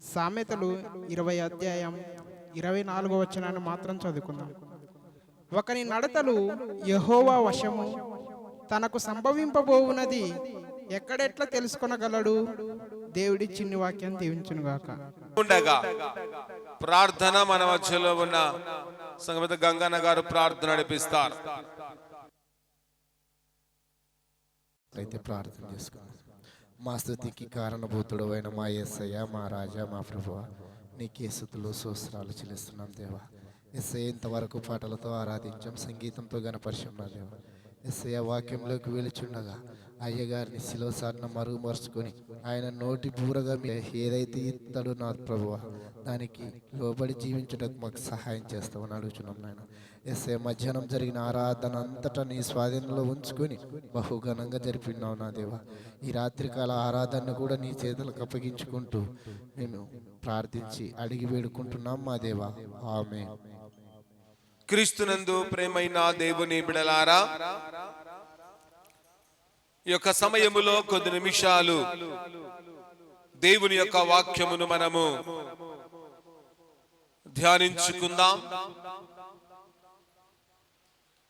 సామెతలు ఇరవై అధ్యాయం ఇరవై నాలుగో వచనాన్ని మాత్రం చదువుకుందాం. ఒకని నడతలు యహోవా వశము తనకు సంభవింపబోవునది ఎక్కడెట్లా తెలుసుకొనగలడు? దేవుడి చిన్ని వాక్యం దీవించునుగాక ఉండగా ప్రార్థన మన మధ్యలో ఉన్న సంగమత గంగన్న గారు ప్రార్థన నడిపిస్తారు. అయితే ప్రార్థన చేసుకుందాం. మా స్థుతికి కారణభూతుడు అయిన మా ఎస్సయ్య మా రాజా మా ప్రభువ నీకే స్థుతులు సూస్త్రాలు చెల్లిస్తున్నాం దేవా. ఎస్ఐ ఇంతవరకు పాటలతో ఆరాధించాం సంగీతంతో గనపరిచాం దేవా. ఎస్ఐ వాక్యంలోకి వెలుచుండగా అయ్యగారిని శిలోసారిన మరుగుమరుచుకొని ఆయన నోటి బూరగా మీ ఏదైతే ఇస్తాడో నా ప్రభువ దానికి లోబడి జీవించడానికి మాకు సహాయం చేస్తామని అడుగుతున్నాం నాయన. ఎస్ఏ మధ్యాహ్నం జరిగిన ఆరాధన అంతటా నీ స్వాధీనంలో ఉంచుకొని బహుఘనంగా జరిపినావు నా దేవా. ఈ రాత్రికాల ఆరాధనను కూడా నీ చేతులకు అప్పగించుకుంటూ మేము ప్రార్థించి అడిగి వేడుకుంటున్నాం మా దేవ. ఆమె క్రీస్తునందు ప్రేమైన దేవుని బిడలారా ఈ యొక్క సమయములో కొద్ది నిమిషాలు దేవుని యొక్క వాక్యమును మనము ధ్యానించుకుందాం.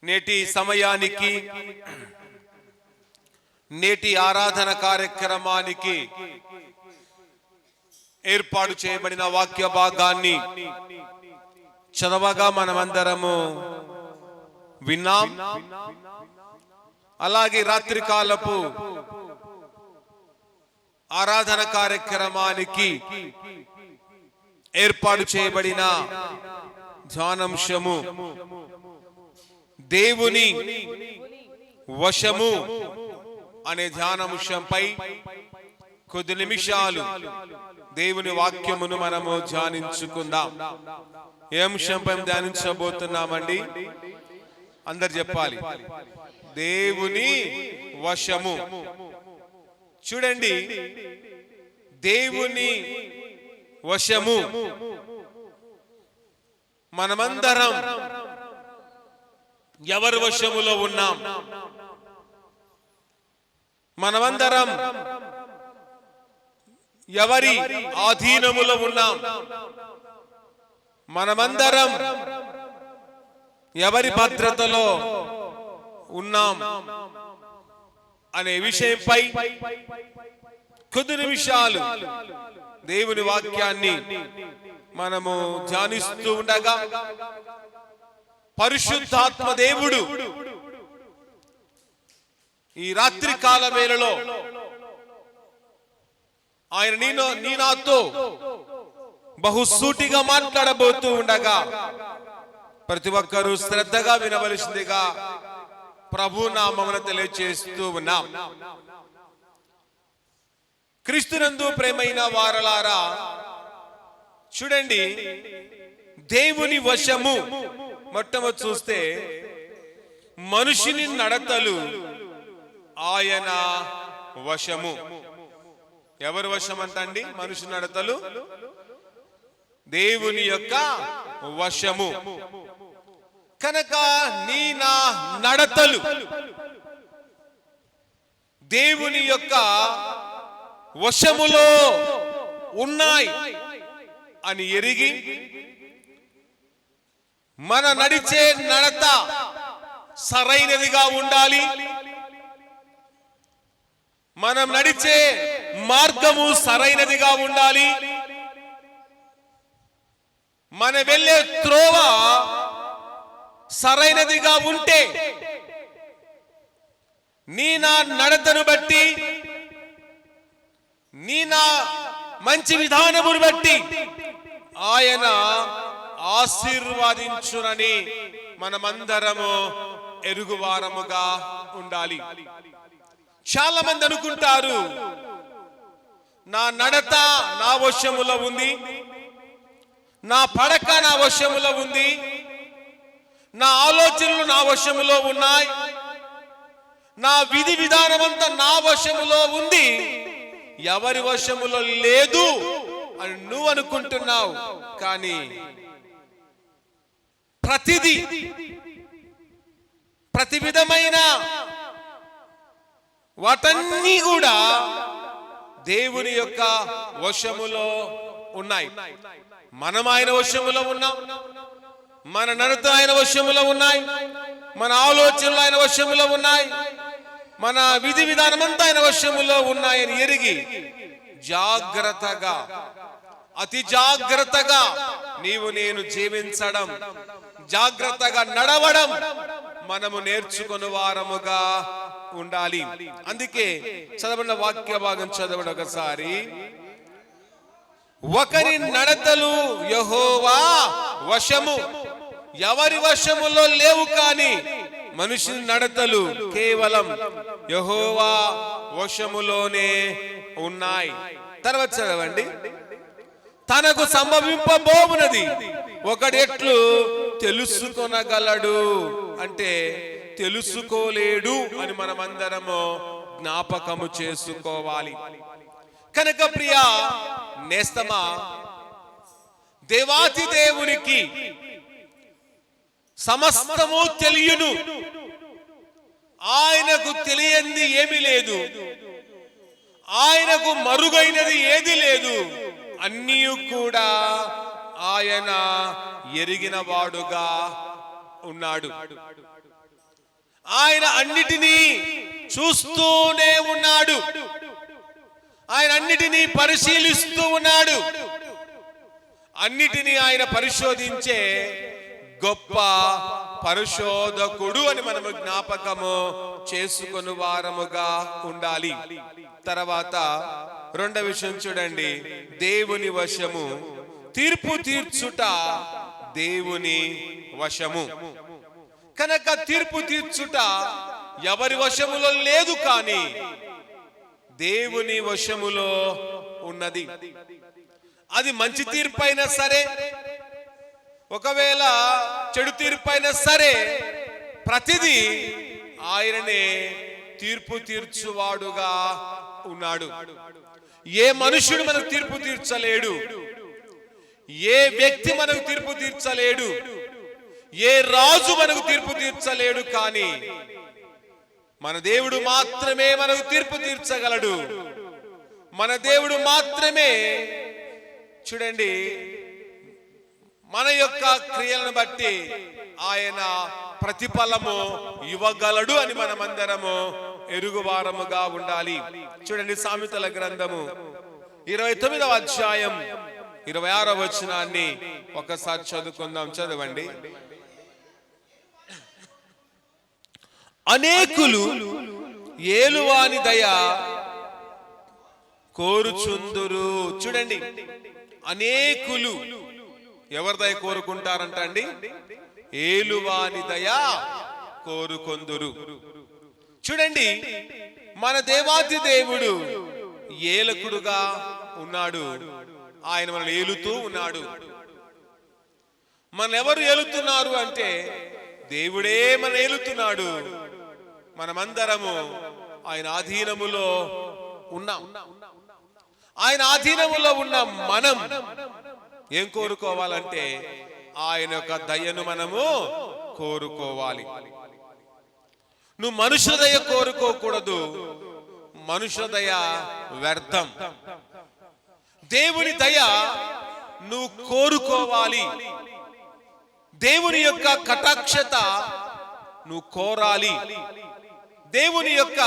నేటి సమయానికి నేటి ఆరాధన కార్యక్రమానికి ఏర్పాటు చేయబడిన వాక్య భాగాన్ని చదవగా మనమందరము విన్నాం. అలాగే రాత్రి కాలపు ఆరాధన కార్యక్రమానికి ఏర్పాటు చేయబడిన ధ్యానాంశము దేవుని వశము అనే ధ్యానాంశంపై కొద్ది నిమిషాలు దేవుని వాక్యమును మనము ధ్యానించుకుందాం. ఏ అంశంపై ధ్యానించబోతున్నామండి? అందరు చెప్పాలి. దేవుని వశము. చూడండి. దేవుని వశము. మనమందరం ఎవరి వశములో ఉన్నాం? మనమందరం ఎవరి ఆధీనములో ఉన్నాం? మనమందరం ఎవరి భద్రతలో ఉన్నాం? అనే విషయంపై కొద్ది నిమిషాలు దేవుని వాక్యాన్ని మనము ధ్యానిస్తూ ఉండగా పరిశుద్ధాత్మ దేవుడు. ఈ రాత్రి కాల వేళలో ఆయన నీలో నీ నాతో బహుసూటిగా మాట్లాడబోతూ ఉండగా ప్రతి ఒక్కరూ శ్రద్ధగా వినవలసిందిగా ప్రభు నామమున తెలియచేస్తూ ఉన్నాం. క్రీస్తునందు ప్రేమైన వారలారా చూడండి దేవుని వశము మొట్టమొదటి చూస్తే మనుషుని నడతలు ఆయన వశము. ఎవరు వశం అంటండి మనుషు నడతలు. దేవుని యొక్క వశము. కనుక నీ నా నడతలు. దేవుని యొక్క వశములో ఉన్నాయి అని ఎరిగి మన నడిచే నడత సరైనదిగా ఉండాలి. మనం నడిచే మార్గము సరైనదిగా ఉండాలి. మన వెళ్ళే త్రోవ సరైనదిగా ఉంటే నీ నా నడతను బట్టి నీ నా మంచి విధానమును బట్టి ఆయన ఆశీర్వాదించునని మనమందరము ఎరుగువారముగా ఉండాలి. చాలా మంది అనుకుంటారు నా నడత నా వశములో ఉంది నా పడక నా వశములో ఉంది నా ఆలోచనలు నా వశములో ఉన్నాయి నా విధి విధానమంతా నా వశములో ఉంది ఎవరి వశములో లేదు అని నువ్వు అనుకుంటున్నావు కానీ ప్రతిదీ ప్రతి విధమైన వాటన్నీ కూడా దేవుని యొక్క వశములో ఉన్నాయి. మనం ఆయన వశములో ఉన్నాం. మన నడత ఆయన వశములో ఉన్నాయి. మన ఆలోచనలు ఆయన వశములో ఉన్నాయి. మన విధి విధానమంతా ఆయన వశములో ఉన్నాయని ఎరిగి జాగ్రత్తగా అతి జాగ్రత్తగా నీవు నేను జీవించడం జాగ్రత్తగా నడవడం మనము నేర్చుకుని వారముగా ఉండాలి. అందుకే చదవన వాక్య భాగం చదవడం ఒకసారి. ఒకరి నడతలు యహోవా వశము. ఎవరి వశములో లేవు కాని మనిషి నడతలు కేవలం యహోవా వశములోనే ఉన్నాయి. తర్వాత చదవండి. తనకు సంభవింపబోమున్నది ఒకటి ఎట్లు తెలుసుకొనగలడు అంటే తెలుసుకోలేడు అని మనమందరము జ్ఞాపకము చేసుకోవాలి. కనుక ప్రియ నేస్తమా దేవాతి దేవునికి సమస్తము తెలియను. ఆయనకు తెలియంది ఏమీ లేదు. ఆయనకు మరుగైనది ఏది లేదు. అన్నీ కూడా ఆయన ఎరిగిన వాడుగా ఉన్నాడు. ఆయన అన్నిటినీ చూస్తూనే ఉన్నాడు. ఆయన అన్నిటినీ పరిశీలిస్తూ ఉన్నాడు. అన్నిటినీ ఆయన పరిశోధించే గొప్ప పరిశోధకుడు అని మనము జ్ఞాపకము చేసుకుని వారముగా ఉండాలి. తర్వాత రెండవ విషయం చూడండి. దేవుని వశము తీర్పు తీర్చుట దేవుని వశము. కనుక తీర్పు తీర్చుట ఎవరి వశములో లేదు కానీ దేవుని వశములో ఉన్నది. అది మంచి తీర్పు అయినా సరే ఒకవేళ చెడు తీర్పు అయినా సరే ప్రతిదీ ఆయననే తీర్పు తీర్చువాడుగా ఉన్నాడు. ఏ మనుషుడు మనకు తీర్పు తీర్చలేడు. ఏ వ్యక్తి మనకు తీర్పు తీర్చలేడు. ఏ రాజు మనకు తీర్పు తీర్చలేడు కానీ మన దేవుడు మాత్రమే మనకు తీర్పు తీర్చగలడు. మన దేవుడు మాత్రమే చూడండి మన యొక్క క్రియలను బట్టి ఆయన ప్రతిఫలము ఇవ్వగలడు అని మనమందరము ఎరుగువారముగా ఉండాలి. చూడండి సామెతల గ్రంథము. ఇరవై తొమ్మిదవ అధ్యాయం. ఇరవై ఆరో వచనాన్ని ఒకసారి చదువుకుందాం. చదవండి. అనేకులు ఏలువాని దయ కోరుచుందురు. చూడండి. అనేకులు ఎవరి దయ కోరుకుంటారంట అండి? ఏలువాని దయ కోరుకొందురు. చూడండి. మన దేవాది దేవుడు ఏలకుడుగా ఉన్నాడు. ఆయన మనల్ని ఏలుతూ ఉన్నాడు. మన ఎవరు ఏలుతున్నారు అంటే దేవుడే మన ఏలుతున్నాడు. మనమందరము ఆయన ఆధీనములో ఉన్నాం. ఆయన ఆధీనములో ఉన్న మనం ఏం కోరుకోవాలంటే ఆయన యొక్క దయను మనము కోరుకోవాలి. నువ్వు మనుషుల దయ కోరుకోకూడదు. మనుషుల దయ వ్యర్థం. దేవుని దయ నువ్వు కోరుకోవాలి. దేవుని యొక్క కటాక్షత నువ్వు కోరాలి. దేవుని యొక్క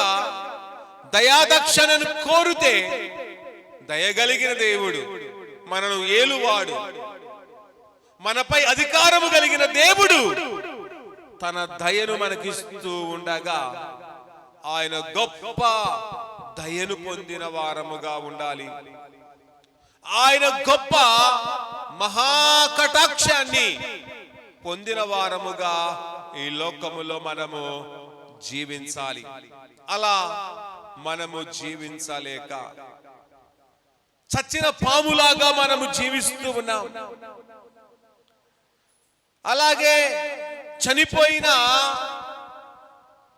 దయాదక్షణను కోరితే దయగలిగిన దేవుడు మనను ఏలువాడు. మనపై అధికారము కలిగిన దేవుడు తన దయను మనకిస్తూ ఉండగా ఆయన గొప్ప దయను పొందిన వారముగా ఉండాలి. ఆయన గొప్ప మహాకటాక్షాన్ని పొందిన వారముగా ఈ లోకములో మనము జీవించాలి. అలా మనము జీవించలేక చచ్చిన పాములాగా మనము జీవిస్తూ ఉన్నాం. అలాగే చనిపోయిన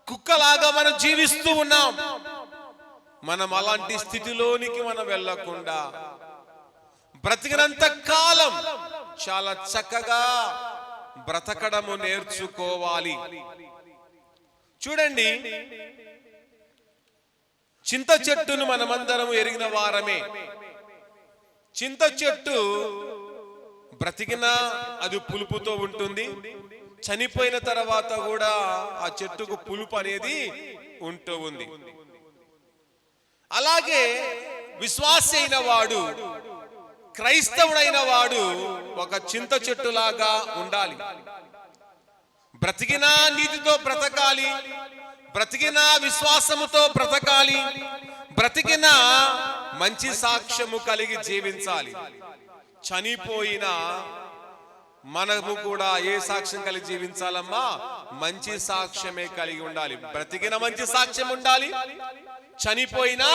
కుక్కలాగా మనం జీవిస్తూ ఉన్నాం. మనం అలాంటి స్థితిలోనికి మనం వెళ్ళకుండా బ్రతికినంత కాలం చాలా చక్కగా బ్రతకడము నేర్చుకోవాలి. చూడండి చింత చెట్టును మనమందరం ఎరిగిన వారమే. చింత చెట్టు బ్రతికినా అది పులుపుతో ఉంటుంది. చనిపోయిన తర్వాత కూడా ఆ చెట్టుకు పులుపు అనేది ఉంటూ ఉంది. అలాగే విశ్వాసి అయిన వాడు క్రైస్తవుడైన వాడు ఒక చింత చెట్టులాగా ఉండాలి. బ్రతికినా నీతితో బ్రతకాలి బ్రతికినా విశ్వాసముతో బ్రతకాలి బ్రతికినా మంచి సాక్ష్యము కలిగి జీవించాలి. చనిపోయిన మనము కూడా ఏ సాక్ష్యం కలిగి జీవించాలమ్మా? మంచి సాక్ష్యమే కలిగి ఉండాలి. బ్రతికిన మంచి సాక్ష్యం ఉండాలి చనిపోయినా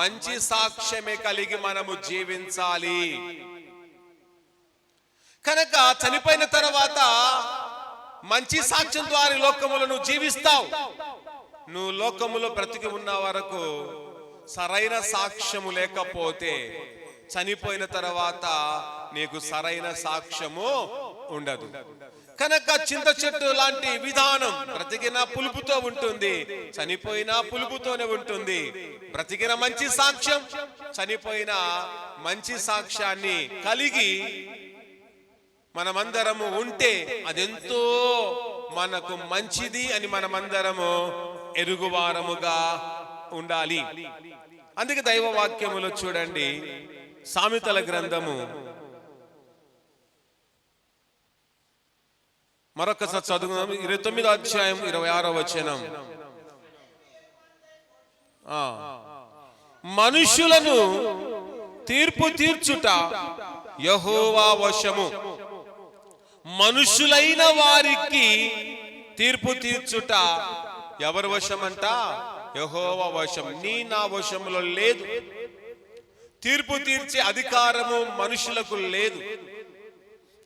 మంచి సాక్ష్యమే కలిగి మనము జీవించాలి. కనుక చనిపోయిన తర్వాత మంచి సాక్ష్యం ద్వారా లోకములను లోకములో నువ్వు జీవిస్తావు. నువ్వు లోకములో బ్రతికి ఉన్న వరకు సరైన సాక్ష్యము లేకపోతే చనిపోయిన తర్వాత నీకు సరైన సాక్ష్యము ఉండదు. కనుక చింత చెట్టు లాంటి విధానం బ్రతికిన పులుపుతో ఉంటుంది చనిపోయినా పులుపుతోనే ఉంటుంది. బ్రతికిన మంచి సాక్ష్యం చనిపోయిన మంచి సాక్ష్యాన్ని కలిగి మనమందరము ఉంటే అదెంతో మనకు మంచిది అని మనమందరము ఎరుగువారముగా ఉండాలి. అందుకే దైవ వాక్యములో చూడండి సామెతల గ్రంథము మరొకసారి చదువుదాం ఇరవై తొమ్మిదో అధ్యాయం ఇరవై ఆరో వచనం. ఆ. మనుషులను తీర్పు తీర్చుట యహోవా వశము. మనుషులైన వారికి తీర్పు తీర్చుట ఎవరి వశం అంట యహోవా వశం. నీ నా వశములో లేదు. తీర్పు తీర్చే అధికారము మనుషులకు లేదు.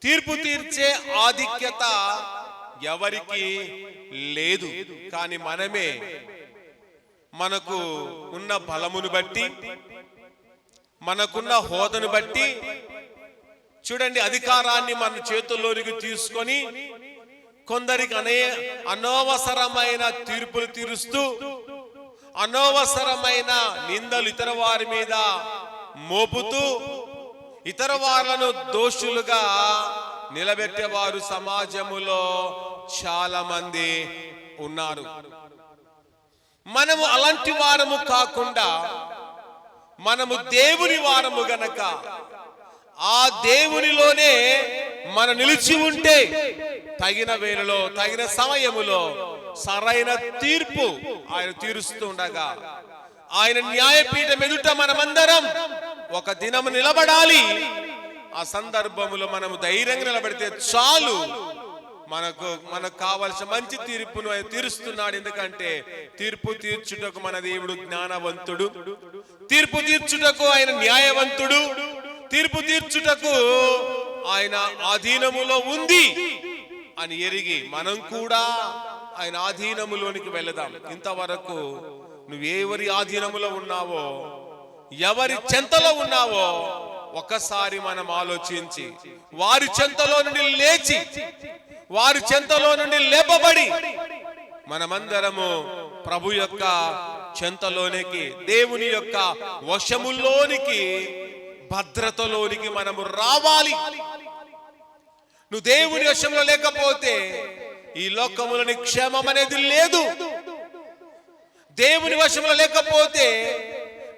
తీర్పు తీర్చే ఆధిక్యత ఎవరికి లేదు. కానీ మనమే మనకు ఉన్న బలమును బట్టి మనకున్న హోదను బట్టి చూడండి అధికారాన్ని మన చేతుల్లోనికి తీసుకొని కొందరికి అనే అనవసరమైన తీర్పులు తీరుస్తూ అనవసరమైన నిందలు ఇతర వారి మీద మోపుతూ ఇతర వాళ్ళను దోషులుగా నిలబెట్టేవారు సమాజములో చాలా మంది ఉన్నారు. మనము అలాంటి వారము కాకుండా మనము దేవుని వారము గనక ఆ దేవునిలోనే మన నిలిచి ఉంటే తగిన వేళలో తగిన సమయములో సరైన తీర్పు ఆయన తీరుస్తూ ఉండగా ఆయన న్యాయపీఠం ఎదుట మనమందరం ఒక దినము నిలబడాలి. ఆ సందర్భములో మనము ధైర్యంగా నిలబడితే చాలు. మనకు మనకు కావలసిన మంచి తీర్పును ఆయన తీరుస్తున్నాడు. ఎందుకంటే తీర్పు తీర్చుటకు మన దేవుడు జ్ఞానవంతుడు. తీర్పు తీర్చుటకు ఆయన న్యాయవంతుడు. తీర్పు తీర్చుటకు ఆయన ఆధీనములో ఉంది అని ఎరిగి మనం కూడా ఆయన ఆధీనములోనికి వెళదాం. ఇంతవరకు నువ్వెవరి ఆధీనములో ఉన్నావో ఎవరి చెంతలో ఉన్నావో ఒకసారి మనం ఆలోచించి వారి చెంతలో నుండి లేచి వారి చెంతలో నుండి లేపబడి మనమందరము ప్రభు యొక్క చెంతలోనికి దేవుని యొక్క వశముల్లోనికి భద్రతలోనికి మనము రావాలి. నువ్వు దేవుని వశంలో లేకపోతే ఈ లోకములోని క్షేమం అనేది లేదు. దేవుని వశంలో లేకపోతే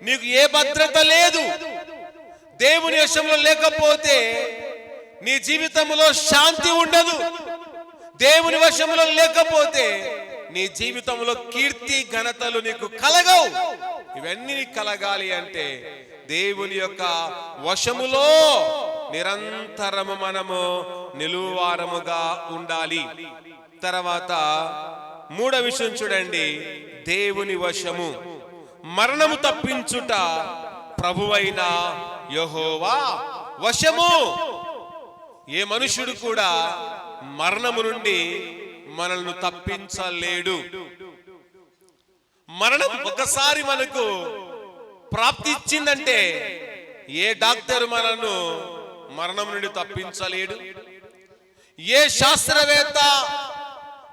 నీకు ఏ భద్రత లేదు. దేవుని విషయంలో లేకపోతే నీ జీవితంలో శాంతి ఉండదు. దేవుని వశంలో లేకపోతే నీ జీవితంలో కీర్తి ఘనతలు నీకు కలగవు. ఇవన్నీ కలగాలి అంటే దేవుని యొక్క వశములో నిరంతరము మనము నిలువారముగా ఉండాలి. తర్వాత మూడో విషయం చూడండి. దేవుని వశము. మరణము తప్పించుట ప్రభువైన యహోవా వశము. ఏ మనుషుడు కూడా మరణము నుండి మనల్ని తప్పించలేడు. మరణం ఒకసారి మనకు ప్రాప్తి ఇచ్చిందంటే ఏ డాక్టర్ మనను మరణం నుండి తప్పించలేడు. ఏ శాస్త్రవేత్త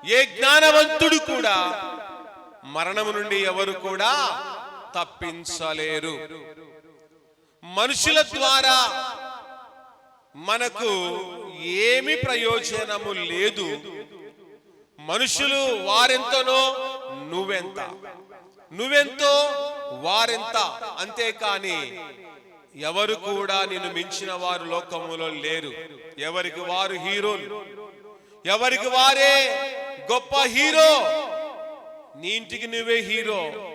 ఏ జ్ఞానవంతుడు కూడా మరణము నుండి ఎవరు కూడా తప్పించలేరు. మనుషుల ద్వారా మనకు ఏమి ప్రయోజనము లేదు. మనుషులు వారెంతనో నువ్వెంత? నువ్వెంతో వారెంత? అంతేకాని ఎవరు కూడా నిన్ను మించిన వారు లోకములో లేరు. ఎవరికి వారు హీరోలు? ఎవరికి వారే గొప్ప హీరో? నీ ఇంటికి నువ్వే హీరో.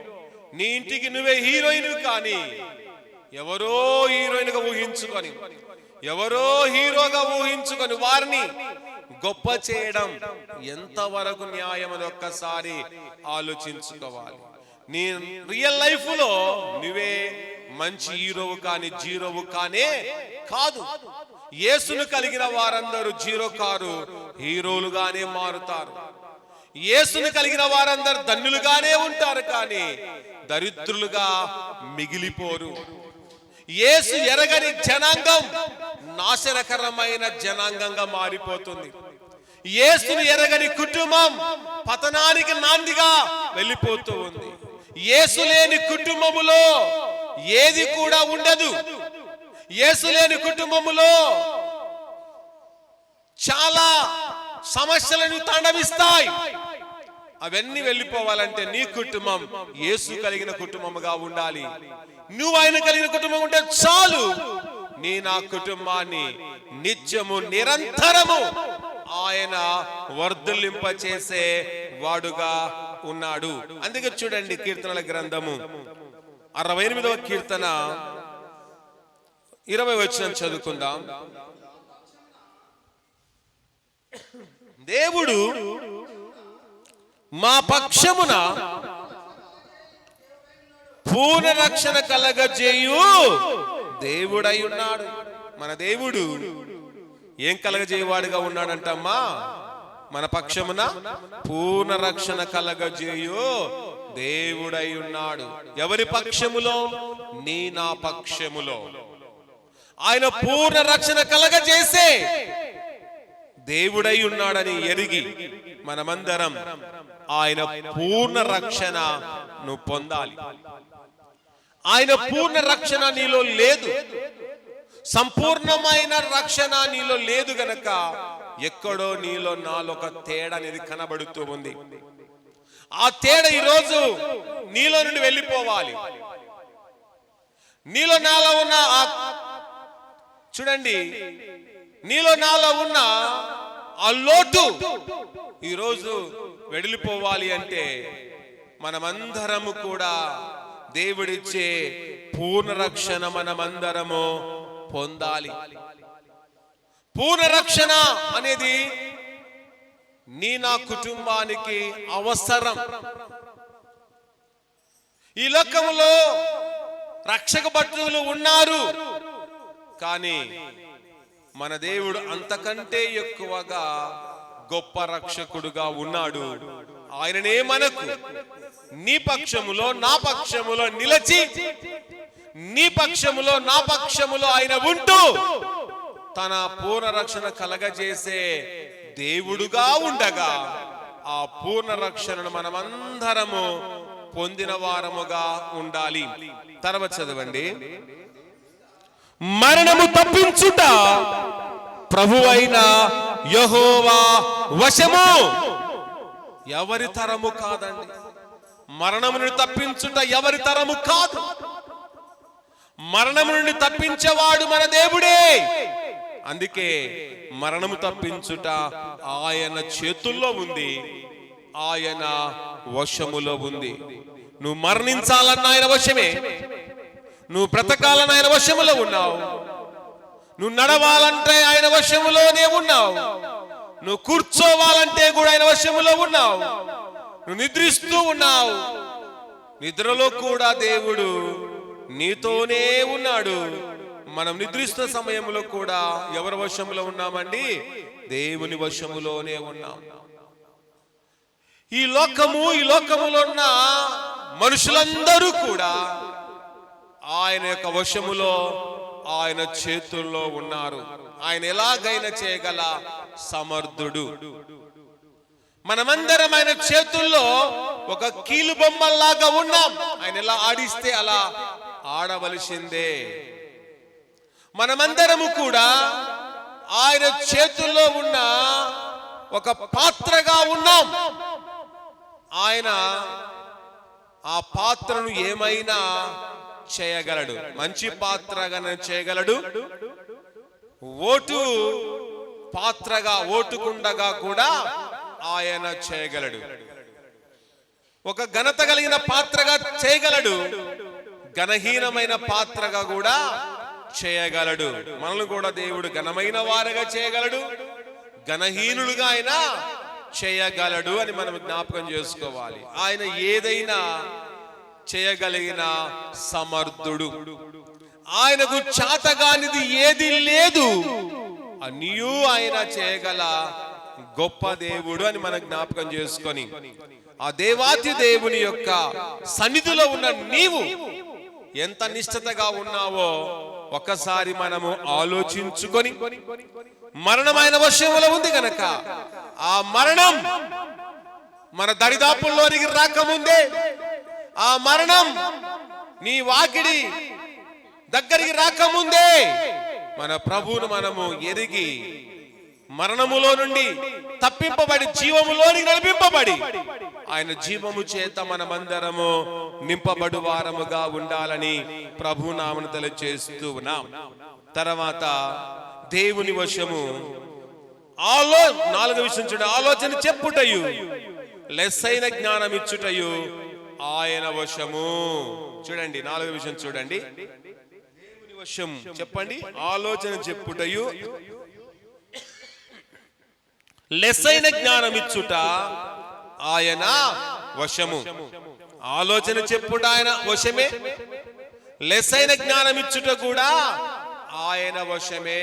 నీ ఇంటికి నువ్వే హీరోయిన్ కానీ ఎవరో హీరోయిన్గా ఊహించుకొని ఎవరో హీరోగా ఊహించుకొని వారిని గొప్ప చేయడం ఎంతవరకు న్యాయం అని ఒక్కసారి ఆలోచించుకోవాలి. నీ రియల్ లైఫ్లో నువ్వే మంచి హీరోవు కానీ జీరోవు కానే కాదు. యేసును కలిగిన వారందరూ జీరో కారు హీరోలుగానే మారుతారు. యేసును కలిగిన వారందరూ ధన్యులుగానే ఉంటారు కానీ దరిద్రులుగా మిగిలిపోరు. ఏసు ఎరగని జనాంగం నాశనకరమైన జనాంగంగా మారిపోతుంది. ఏసుని ఎరగని కుటుంబం పతనానికి నాందిగా వెళ్ళిపోతూ ఉంది. ఏసు లేని కుటుంబములో ఏది కూడా ఉండదు. ఏసు లేని కుటుంబములో చాలా సమస్యలను తండవిస్తాయి. అవన్నీ వెళ్ళిపోవాలంటే నీ కుటుంబం యేసు కలిగిన కుటుంబముగా ఉండాలి. నువ్వు ఆయన కలిగిన కుటుంబం ఉంటే చాలు. నీ నా కుటుంబాన్ని నిత్యము నిరంతరము ఆయన వర్ధలింప చేసే వాడుగా ఉన్నాడు. అందుకే చూడండి కీర్తనల గ్రంథము. అరవై ఎనిమిదవ కీర్తన. ఇరవై వచ్చిన చదువుకుందాం. దేవుడు మా పక్షమున పూర్ణ రక్షణ కలగజేయు. దేవుడై ఉన్నాడు. మన దేవుడు ఏం కలగజేయవాడుగా ఉన్నాడంటమ్మా? మన పక్షమున పూర్ణ రక్షణ కలగజేయు. దేవుడై ఉన్నాడు. ఎవరి పక్షములో? నీ నా పక్షములో. ఆయన పూర్ణ రక్షణ కలగజేసే దేవుడై ఉన్నాడని ఎరిగి మనమందరం ఆయన పూర్ణ రక్షణ నువ్వు పొందాలి. ఆయన పూర్ణ రక్షణ నీలో లేదు. సంపూర్ణమైన రక్షణ నీలో లేదు గనక ఎక్కడో నీలో నాలో ఒక తేడా అనేది కనబడుతూ ఉంది. ఆ తేడా ఈరోజు నీలో నుండి వెళ్ళిపోవాలి. నీలో నాలో ఉన్న ఆ చూడండి నీలో నాలో ఉన్న ఆ లోటు ఈరోజు వెడిలిపోవాలి అంటే మనమందరము కూడా దేవుడిచ్చే పూర్ణ రక్షణ మనమందరము పొందాలి. పూర్ణ రక్షణ అనేది నీ నా కుటుంబానికి అవసరం. ఈ లోకంలో రక్షక భక్తులు ఉన్నారు. కానీ మన దేవుడు అంతకంటే ఎక్కువగా గొప్ప రక్షకుడుగా ఉన్నాడు. ఆయననే మనకు. నీ పక్షములో నా పక్షములో నిలచి నీ పక్షములో నా పక్షములో ఆయన ఉంటూ తన పూర్ణ రక్షణ కలగజేసే దేవుడుగా ఉండగా ఆ పూర్ణ రక్షణను మనమందరము పొందిన వారముగా ఉండాలి. తర్వాత చదవండి. మరణము తప్పించుట. ప్రభు అయిన యహోవా వశము. ఎవరి తరము కాదండి. మరణమును తప్పించుట ఎవరి తరము కాదు. మరణము నుండి తప్పించేవాడు మన దేవుడే. అందుకే మరణము తప్పించుట ఆయన చేతుల్లో ఉంది. ఆయన వశములో ఉంది. నువ్వు మరణించాలన్న ఆయన వశమే. నువ్వు బ్రతకాలని ఆయన వశములో ఉన్నావు. నువ్వు నడవాలంటే ఆయన వశములోనే ఉన్నావు. నువ్వు కూర్చోవాలంటే కూడా ఆయన వశములో ఉన్నావు. నువ్వు నిద్రిస్తూ ఉన్నావు. నిద్రలో కూడా దేవుడు నీతోనే ఉన్నాడు. మనం నిద్రిస్తున్న సమయంలో కూడా ఎవరి వశంలో ఉన్నామండి? దేవుని వశములోనే ఉన్నాం. ఈ లోకము ఈ లోకములో ఉన్న మనుషులందరూ కూడా ఆయన యొక్క వశములో ఆయన చేతుల్లో ఉన్నారు. ఆయన ఎలాగైనా చేయగల సమర్థుడు. మనమందరం ఆయన చేతుల్లో ఒక కీలు బొమ్మల్లాగా ఉన్నాం. ఆయన ఎలా ఆడిస్తే అలా ఆడవలసిందే. మనమందరము కూడా ఆయన చేతుల్లో ఉన్న ఒక పాత్రగా ఉన్నాం. ఆయన ఆ పాత్రను ఏమైనా చేయగలడు. మంచి పాత్రగా చేయగలడు. ఓటు పాత్రగా ఓటుకుండగా కూడా ఆయన చేయగలడు. ఒక ఘనత కలిగిన పాత్రగా చేయగలడు. ఘనహీనమైన పాత్రగా కూడా చేయగలడు. మనల్ని కూడా దేవుడు ఘనమైన వారుగా చేయగలడు. ఘనహీనుడుగా ఆయన చేయగలడు అని మనం జ్ఞాపకం చేసుకోవాలి. ఆయన ఏదైనా చేయగలిగిన సమర్థుడు. ఆయనకు చాతగానిది ఏది లేదు. అనియు ఆయన చేయగల గొప్ప దేవుడు అని మనం జ్ఞాపకం చేసుకొని ఆ దేవాతి దేవుని యొక్క సన్నిధిలో ఉన్న నీవు ఎంత నిష్ఠతగా ఉన్నావో ఒకసారి మనము ఆలోచించుకొని మరణమైన వశంలో ఉంది కనుక ఆ మరణం మన దరిదాపుల్లోనికి రాకముందే ఆ మరణం నీ వాకిడి దగ్గరికి రాకముందే మన ప్రభువును మనము ఎరిగి మరణములో నుండి తప్పింపబడి జీవములోని నడిపింపబడి ఆయన జీవము చేత మనమందరము నింపబడు వారముగా ఉండాలని ప్రభు నామను తెలియచేస్తూ ఉన్నాం. తర్వాత దేవుని వశము ఆలో నాలుగు విషయం చూడ ఆలోచన చెప్పుటయు లెస్సైన జ్ఞానం ఇచ్చుటయు ఆయన వశము. చూడండి నాలుగో విషయం చూడండి. దేవుని వశం. చెప్పండి ఆలోచన చెప్పుటయు లెస్సైన జ్ఞానం ఇచ్చుట ఆయన వశము. ఆలోచన చెప్పుట ఆయన వశమే. లెస్సైన జ్ఞానం ఇచ్చుట కూడా ఆయన వశమే.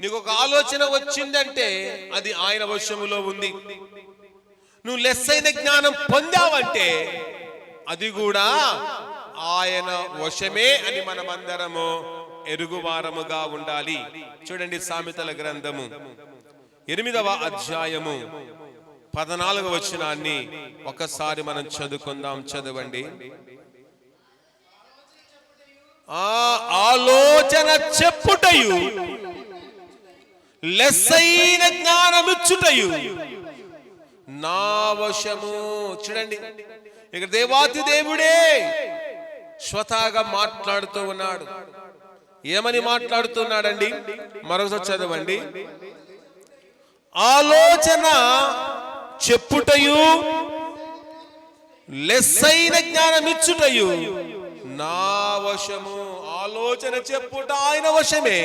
నీకు ఒక ఆలోచన వచ్చిందంటే అది ఆయన వశములో ఉంది. నువ్వు లెస్సైన జ్ఞానం పొందావంటే అది కూడా ఆయన వశమే అని మనమందరము ఎరుగువారముగా ఉండాలి. చూడండి సామెతల గ్రంథము. ఎనిమిదవ అధ్యాయము పద్నాలుగు వచనాన్ని ఒకసారి మనం చదువుకుందాం చదవండి. ఆ ఆలోచన చెప్పుటయు లెస్సైన జ్ఞానమిచ్చుటయు నా వశము చూడండి ఇక దేవాతి దేవుడే స్వతహాగా మాట్లాడుతూ ఉన్నాడు. ఏమని మాట్లాడుతున్నాడండి? మరొకసారి చదవండి. ఆలోచన చెప్పుటయు లెస్సైన జ్ఞానమిచ్చుటయు. నా వశము ఆలోచన చెప్పుట ఆయన వశమే.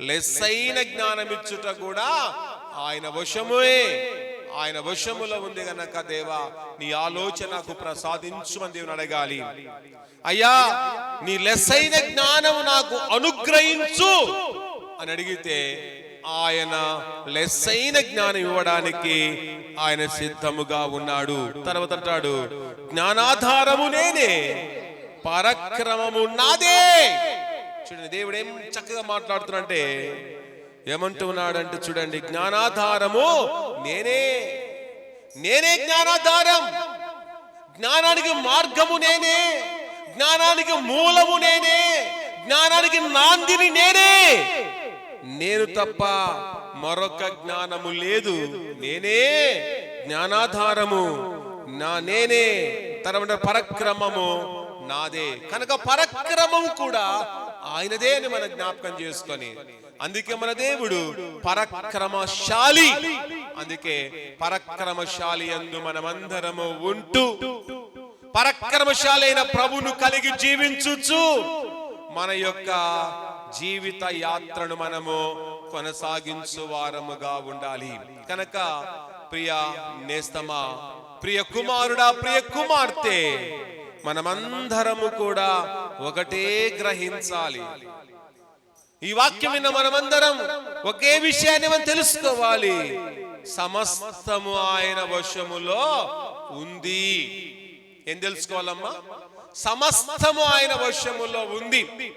లెస్సైన జ్ఞానమిచ్చుట కూడా ఆయన వశమే ఆయన వశములో ఉంది గనక దేవా నీ ఆలోచనకు ప్రసాదించుమని దేవుని అడగాలి. అయ్యా నీ లెస్సైన జ్ఞానము నాకు అనుగ్రహించు అని అడిగితే ఆయన లెస్సైన జ్ఞానం ఇవ్వడానికి ఆయన సిద్ధముగా ఉన్నాడు. తర్వాత అంటాడు జ్ఞానాధారము నేనే పరక్రమము నాదే. చూడండి దేవుడు ఏం చక్కగా మాట్లాడుతున్నాడంటే ఏమంటున్నాడంటే చూడండి జ్ఞానాధారము నేనే. నేనే జ్ఞానాధారం. జ్ఞానానికి మార్గము నేనే. జ్ఞానానికి మూలము నేనే. జ్ఞానానికి నాందిని నేనే. నేను తప్ప మరొక జ్ఞానము లేదు. నేనే జ్ఞానాధారము. నా నేనే. తర్వాత పరక్రమము నాదే. కనుక పరక్రమం కూడా ఆయనదే అని మన జ్ఞాపకం చేసుకొని అందుకే మన దేవుడు పరక్రమశాలి. అందుకే పరక్రమశాలి అందు మనమందరము ఉంటూ పరక్రమశాలి అయిన ప్రభును కలిగి జీవించుచు మన యొక్క జీవిత యాత్రను మనము కొనసాగించు వారముగా ఉండాలి. కనుక ప్రియ నేస్తమా ప్రియ కుమారుడా ప్రియ కుమార్తె మనమందరము కూడా ఒకటే గ్రహించాలి. ఈ వాక్యం విన్న మనమందరం ఒకే విషయాన్ని మనం తెలుసుకోవాలి. సమస్తము ఆయన వశములో ఉంది. ఏం తెలుసుకోవాలమ్మా? సమస్తము ఆయన వశములో ఉంది.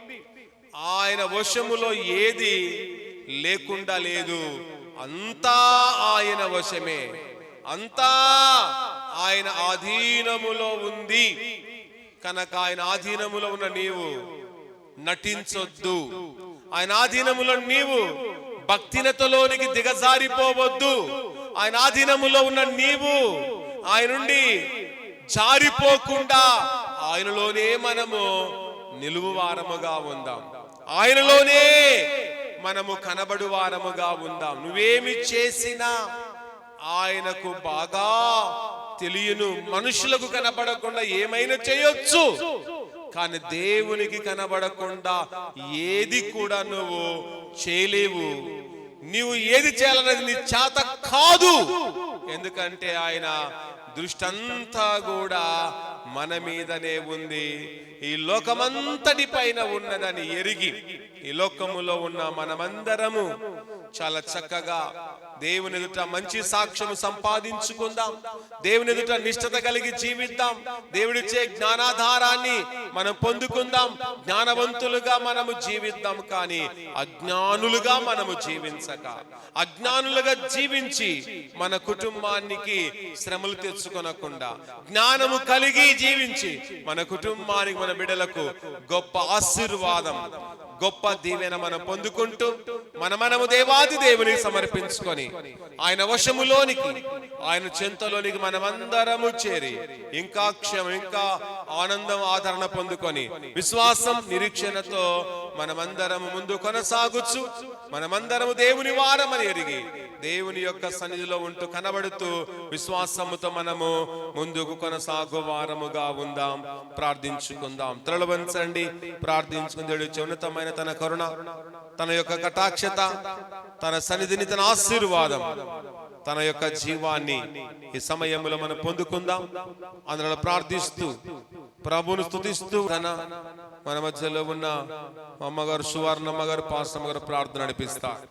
ఆయన వశములో ఏది లేకుండా లేదు. అంతా ఆయన వశమే. అంతా ఆయన ఆధీనములో ఉంది. కనుక ఆయన ఆధీనములో ఉన్న నీవు నటించొద్దు. ఆయన ఆధీనములో నీవు భక్తినతలోనికి దిగజారిపోవద్దు. ఆయన ఆధీనములో ఉన్న నీవు ఆయన నుండి జారిపోకుండా ఆయనలోనే మనము నిలువువారముగా ఉందాం. ఆయనలోనే మనము కనబడు వారముగా ఉందాం. నువ్వేమి చేసినా ఆయనకు బాగా తెలియను. మనుషులకు కనబడకుండా ఏమైనా చేయొచ్చు? కానీ దేవునికి కనబడకుండా ఏది కూడా నువ్వు చేయలేవు. నీవు ఏది చేయాలన్నది నీ చేత కాదు. ఎందుకంటే ఆయన దృష్టంతా కూడా మన మీదనే ఉంది. ఈ లోకమంతటి పైన ఉన్నదని ఎరిగి ఈ లోకములో ఉన్న మనమందరము చాలా చక్కగా దేవుని ఎదుట మంచి సాక్ష్యము సంపాదించుకుందాం. దేవుని ఎదుట నిష్ఠత కలిగి జీవిద్దాం. దేవుడిచ్చే జ్ఞానాధారాన్ని మనం పొందుకుందాం. జ్ఞానవంతులుగా మనము జీవిద్దాం కానీ అజ్ఞానులుగా మనము జీవించక. అజ్ఞానులుగా జీవించి మన కుటుంబానికి శ్రమలు తెచ్చుకొనకుండా జ్ఞానము కలిగి జీవించి మన కుటుంబానికి మన బిడ్డలకు గొప్ప ఆశీర్వాదం గొప్ప దీవెన మనం పొందుకుంటూ మన మనము దేవాది దేవుని సమర్పించుకొని ఆయన వశములోనికి ఆయన చెంతలోనికి మనమందరము చేరి ఇంకా క్షమ ఇంకా ఆనందం ఆదరణ పొందుకొని విశ్వాసం నిరీక్షణతో మనమందరము ముందు కొనసాగుచు. మనమందరము దేవుని వారమని ఎరిగి దేవుని యొక్క సన్నిధిలో ఉంటూ కనబడుతూ విశ్వాసముతో మనము ముందుకు కొనసాగు వారముగా ఉందాం. ప్రార్థించుకుందాం. త్రలవంచండి ప్రార్థించుకుందాడు ఉన్నతమైన తన కరుణ తన యొక్క కటాక్షత తన సన్నిధిని తన ఆశీర్వాదం తన యొక్క జీవాన్ని ఈ సమయంలో మనం పొందుకుందాం. అందులో ప్రార్థిస్తూ ప్రభును స్తుతిస్తూ తన మన మధ్యలో ఉన్న అమ్మగారు సువర్ణమ్మ గారు పాస్టమ్మ గారు ప్రార్థన నడిపిస్తారు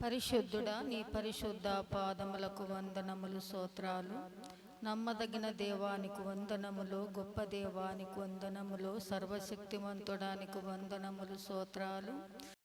పరిశుద్ధుడా నీ పరిశుద్ధ పాదములకు వందనములు సోత్రాలు నమ్మదగిన దేవానికి వందనములు గొప్ప దేవానికి వందనములు సర్వశక్తివంతుడానికి వందనములు సోత్రాలు